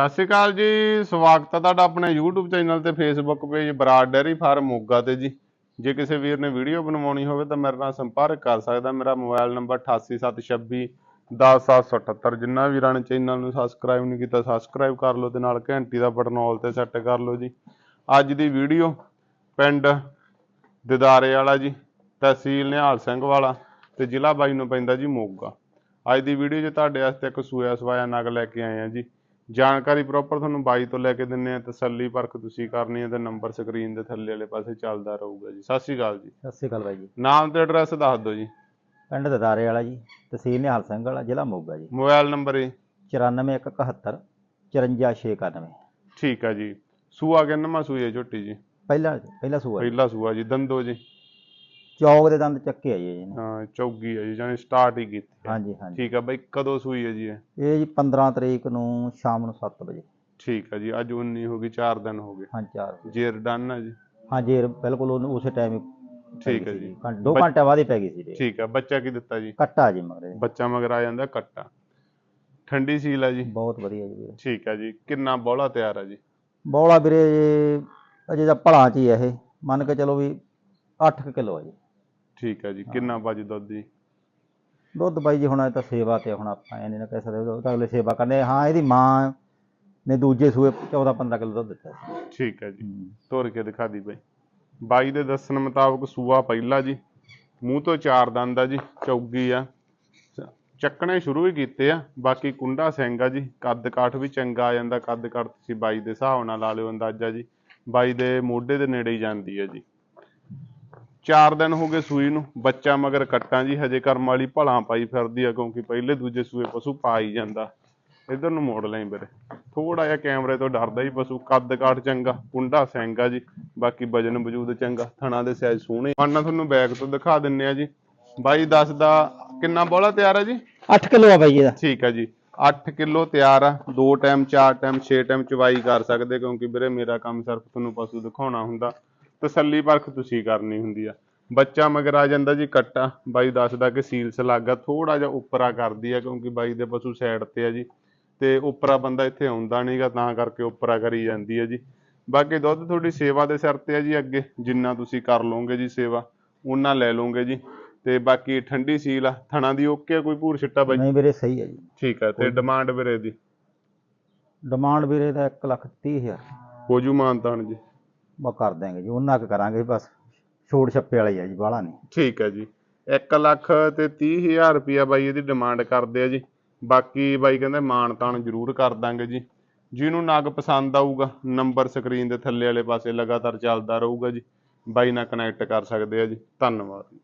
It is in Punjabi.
ਸਤਿ ਸ਼੍ਰੀ ਅਕਾਲ ਜੀ, ਸਵਾਗਤ ਹੈ ਤੁਹਾਡਾ ਆਪਣੇ YouTube ਚੈਨਲ ਤੇ Facebook page Brar dairy farm Moga ਤੇ ਜੀ। ਜੇ ਕਿਸੇ ਵੀਰ ਨੇ ਵੀਡੀਓ ਬਣਵਾਉਣੀ ਹੋਵੇ ਤਾਂ ਮੇਰੇ ਨਾਲ ਸੰਪਰਕ ਕਰ ਸਕਦਾ। ਮੇਰਾ ਮੋਬਾਈਲ ਨੰਬਰ 8876 10778 ਜਿੰਨਾ ਵੀਰਾਂ ਨੇ ਚੈਨਲ ਨੂੰ ਸਬਸਕ੍ਰਾਈਬ ਨਹੀਂ ਕੀਤਾ ਸਬਸਕ੍ਰਾਈਬ ਕਰ ਲਓ ਤੇ ਨਾਲ ਘੰਟੀ ਦਾ ਬਟਨ ਆਲ ਤੇ ਸੈੱਟ ਕਰ ਲਓ ਜੀ। ਅੱਜ ਦੀ ਵੀਡੀਓ ਪਿੰਡ ਦਿਦਾਰੇ ਵਾਲਾ ਜੀ, ਤਹਿਸੀਲ ਨਿਹਾਲ ਸਿੰਘ ਵਾਲਾ ਤੇ ਜ਼ਿਲ੍ਹਾ ਬਾਈ ਨੂੰ ਪੈਂਦਾ ਜੀ ਮੋਗਾ। ਅੱਜ ਦੀ ਵੀਡੀਓ 'ਚ ਤੁਹਾਡੇ ਵਾਸਤੇ ਇੱਕ ਸੂਇਆ ਸਵਾਇਆ ਨਗ ਲੈ ਕੇ ਆਏ ਆ ਜੀ। ਜਾਣਕਾਰੀ ਪ੍ਰੋਪਰ ਤੁਹਾਨੂੰ ਬਾਈ ਤੋਂ ਲੈ ਕੇ ਦਿੰਨੇ ਆ ਤਸੱਲੀ ਪਰਖ ਤੁਸੀਂ ਕਰਨੀ ਹੈ ਤੇ ਨੰਬਰ ਸਕਰੀਨ ਦੇ ਥੱਲੇ ਵਾਲੇ ਪਾਸੇ ਚੱਲਦਾ ਰਹੂਗਾ ਜੀ। ਸਤਿ ਸ਼੍ਰੀ ਅਕਾਲ ਜੀ। ਸਤਿ ਸ਼੍ਰੀ ਅਕਾਲ ਬਾਈ ਜੀ। ਨਾਮ ਤੇ ਐਡਰੈਸ ਦੱਸ ਦਿਓ ਜੀ। ਪਿੰਡ ਦਦਾਰੇ ਵਾਲਾ ਜੀ ਤਹਿਸੀਲ ਨਿਹਾਲ ਸਿੰਘ ਵਾਲਾ ਜ਼ਿਲ੍ਹਾ ਮੋਗਾ ਜੀ। ਮੋਬਾਈਲ ਨੰਬਰ ਜੀ। 94171 54691 ਠੀਕ ਆ ਜੀ। ਸੂਆ ਕਿੰਨਵਾਂ ਹੈ ਝੋਟੀ ਜੀ? ਪਹਿਲਾ ਪਹਿਲਾ ਸੂਆ। ਪਹਿਲਾ ਸੂਆ ਜੀ ਦੰਦੋ ਜੀ। ਚੌਕ ਦੇ ਦੰਦ ਚੱਕੇ ਆ ਜੀ ਇਹਨੇ। ਹਾਂ ਚੌਗੀ ਹੈ ਜੀ ਜਾਨੀ ਸਟਾਰਟ ਹੀ ਕੀਤੀ ਹੈ। ਹਾਂਜੀ ਹਾਂਜੀ। ਠੀਕ ਆ ਬਾਈ ਕਦੋਂ ਸੂਈ ਹੈ ਜੀ ਇਹ? ਇਹ ਜੀ 15 ਤਰੀਕ ਨੂੰ ਸ਼ਾਮ ਨੂੰ 7 ਵਜੇ। ਠੀਕ ਆ ਜੀ ਅੱਜ 19 ਹੋ ਗਈ 4 ਦਿਨ ਹੋ ਗਏ। ਹਾਂ ਚਾਰ। ਜੇਰ ਡਨ ਹੈ ਜੀ? ਹਾਂ ਜੀ ਇਹ ਬਿਲਕੁਲ ਉਹਨੂੰ ਉਸੇ ਟਾਈਮ ਹੀ ਪੈ ਠੀਕ ਗਈ ਹੈ ਸੀ ਜੀ। ਘੰ- ਦੋ ਬੱਚ- ਘੰਟੇ ਬਾਅਦ ਹੀ ਪੈ ਗਈ ਸੀ ਜੀ ਠੀਕ ਆ ਬੱਚਾ ਕੀ ਦਿੱਤਾ ਜੀ? ਕੱਟਾ ਜੀ ਮਗਰੇ ਬੱਚਾ ਮਗਰ ਆ ਜਾਂਦਾ ਕੱਟਾ। ਠੰਡੀ ਸੀਲ ਆ ਜੀ? ਬਹੁਤ ਵਧੀਆ ਜੀ ਵੀਰੇ। ਠੀਕ ਆ ਜੀ ਕਿੰਨਾ ਬੋਲਾ ਤਿਆਰ ਆ ਜੀ? ਬੌਲਾ ਵੀਰੇ ਅਜੇ ਤਾਂ ਭਲਾ ਚ ਹੀ ਆ ਇਹ। ਮੰਨ ਕੇ ਚਲੋ ਵੀ 8 ਕਿਲੋ ਆ ਜੀ। ਠੀਕ ਆ ਜੀ ਕਿੰਨਾ ਵਜ ਦੁੱਧ ਜੀ? ਦੁੱਧ ਬਾਈ ਜੀ ਹੁਣ ਇਹ ਤਾਂ ਸੇਵਾ ਤੇ ਹੁਣ ਆਪਾਂ ਐ ਨਹੀਂ ਨਾ ਕਹਿ ਸਕਦੇ ਉਹ ਤਾਂ ਅਗਲੇ ਸੇਵਾ ਕਰਨੇ ਹਾਂ ਇਹਦੀ ਮਾਂ ਨੇ ਦੂਜੇ ਸੂਏ 14 15 ਕਿਲੋ ਦੁੱਧ ਦਿੱਤਾ ਸੀ। ਠੀਕ ਆ ਜੀ। ਹੂੰ। ਤੋਰ ਕੇ ਦਿਖਾ ਦੀ ਬਾਈ। ਬਾਈ ਦੇ ਦੱਸਣ ਮੁਤਾਬਕ ਸੂਆ ਪਹਿਲਾ ਜੀ। ਮੂੰਹ ਤੋਂ ਚਾਰ ਦੰਦ ਆ ਜੀ ਚੌਗੀ ਆ। ਚੱਕਣੇ ਸ਼ੁਰੂ ਹੀ ਕੀਤੇ ਆ ਬਾਕੀ ਕੁੰਡਾ ਸਿੰਘ ਆ ਜੀ। ਕੱਦ ਕਾਠ ਵੀ ਚੰਗਾ ਆ ਜਾਂਦਾ ਕੱਦ ਕਾਠ ਤੁਸੀਂ ਬਾਈ ਦੇ ਹਿਸਾਬ ਨਾਲ ਲਾ ਲਿਓ ਅੰਦਾਜ਼ਾ ਜੀ। ਬਾਈ ਦੇ ਮੋਢੇ ਦੇ ਨੇੜੇ ਹੀ ਜਾਂਦੀ ਆ ਜੀ। ਚਾਰ ਦਿਨ ਹੋ ਗਏ ਸੂਈ ਨੂੰ ਬੱਚਾ ਮਗਰ ਕੱਟਾਂ ਜੀ ਹਜੇ ਕਰਮ ਵਾਲੀ ਭਲਾਂ ਪਾਈ ਫਿਰਦੀ ਆ ਕਿਉਂਕਿ ਪਹਿਲੇ ਦੂਜੇ ਸੂਏ ਪਸ਼ੂ ਪਾ ਹੀ ਜਾਂਦਾ। ਇਧਰ ਨੂੰ ਮੋੜ ਲਈ ਵੀਰੇ। ਥੋੜਾ ਜਿਹਾ ਕੈਮਰੇ ਤੋਂ ਡਰਦਾ ਹੀ ਪਸ਼ੂ ਕੱਦ ਕਾਠ ਚੰਗਾ ਕੁੰਡਾ ਸਿੰਘ ਆ ਜੀ ਬਾਕੀ ਵਜਨ ਵਜੂਦ ਚੰਗਾ ਥਣਾ ਦੇ ਸਾਈਜ਼ ਸੋਹਣੇ। ਆਣਾ ਤੁਹਾਨੂੰ ਬੈਗ ਤੋਂ ਦਿਖਾ ਦਿੰਨੇ ਆ ਜੀ। ਬਾਈ ਦੱਸਦਾ ਕਿੰਨਾ ਬੋਲਾ ਤਿਆਰ ਆ ਜੀ? 8 ਕਿਲੋ ਆ ਬਾਈ ਇਹਦਾ। ਠੀਕ ਆ ਜੀ। 8 ਕਿਲੋ ਤਿਆਰ ਆ ਦੋ ਟਾਈਮ ਚਾਰ ਟਾਈਮ 6 ਟਾਈਮ ਚਵਾਈ ਕਰ ਸਕਦੇ ਕਿਉਂਕਿ ਵੀਰੇ ਮੇਰਾ ਕੰਮ ਸਿਰਫ ਤੁਹਾਨੂੰ ਪਸ਼ੂ ਦਿਖਾਉਣਾ ਹੁੰਦਾ। ਤਸੱਲੀ ਪਰਖ ਤੁਸੀਂ ਕਰਨੀ ਹੁੰਦੀ ਆ। ਬੱਚਾ ਮਗਰ ਆ ਜਾਂਦਾ ਜੀ ਕੱਟਾ। ਬਾਈ ਦੱਸਦਾ ਕਿ ਸੀਲਸ ਲੱਗਾ ਥੋੜਾ ਜਿਹਾ ਉੱਪਰਾ ਕਰਦੀ ਆ ਕਿਉਂਕਿ ਬਾਈ ਦੇ ਪਸ਼ੂ ਸਾਈਡ ਤੇ ਆ ਜੀ। ਤੇ ਉੱਪਰਾ ਬੰਦਾ ਇੱਥੇ ਆਉਂਦਾ ਨਹੀਂਗਾ ਤਾਂ ਕਰਕੇ ਉੱਪਰਾ ਕਰੀ ਜਾਂਦੀ ਹੈ ਜੀ। ਬਾਕੀ ਦੁੱਧ ਤੁਹਾਡੀ ਸੇਵਾ ਦੇ ਸਿਰ ਤੇ ਆ ਜੀ ਅੱਗੇ ਜਿੰਨਾ ਤੁਸੀਂ ਕਰ ਲਓਗੇ ਜੀ ਸੇਵਾ ਉਹਨਾਂ ਲੈ ਲਓਗੇ ਜੀ। ਤੇ ਬਾਕੀ ਠੰਡੀ ਸੀਲ ਆ ਥਣਾ ਦੀ ਓਕੇ ਆ ਕੋਈ ਭੂਰ ਛਿੱਟਾ ਬਾਈ? ਨਹੀਂ ਵੀਰੇ ਸਹੀ ਹੈ ਜੀ। ਠੀਕ ਹੈ ਤੇ ਡਿਮਾਂਡ ਵੀਰੇ ਦੀ? ਡਿਮਾਂਡ ਵੀਰੇ ਦਾ 1 ਲੱਖ 30 ਹਜ਼ਾਰ। ਹੋ ਜੂ ਮਾਨਤਾਨ ਜੀ। ਬਾ ਕਰ ਦਿਆਂਗੇ ਜੀ ਉਹਨਾਂ ਕੁ ਕਰਾਂਗੇ ਬਸ। ਛੋੜ ਛੱਪੇ ਵਾਲੀ ਆ ਜੀ, ਬਾਹਲਾ ਨਹੀਂ। ਠੀਕ ਹੈ ਜੀ। 1 ਲੱਖ ਤੇ 30000 ਰੁਪਇਆ ਬਾਈ ਇਹਦੀ ਡਿਮਾਂਡ ਕਰਦੇ ਆ ਜੀ। ਬਾਕੀ ਬਾਈ ਕਹਿੰਦੇ ਮਾਨਤਾਨ ਜ਼ਰੂਰ ਕਰ ਦਾਂਗੇ ਜੀ। ਜਿਹਨੂੰ ਨਗ ਪਸੰਦ ਆਊਗਾ ਨੰਬਰ ਸਕਰੀਨ ਦੇ ਥੱਲੇ ਵਾਲੇ ਪਾਸੇ ਲਗਾਤਾਰ ਚੱਲਦਾ ਰਹੂਗਾ ਜੀ। ਬਾਈ ਨਾਲ ਕਨੈਕਟ ਕਰ ਸਕਦੇ ਆ ਜੀ। ਧੰਨਵਾਦ।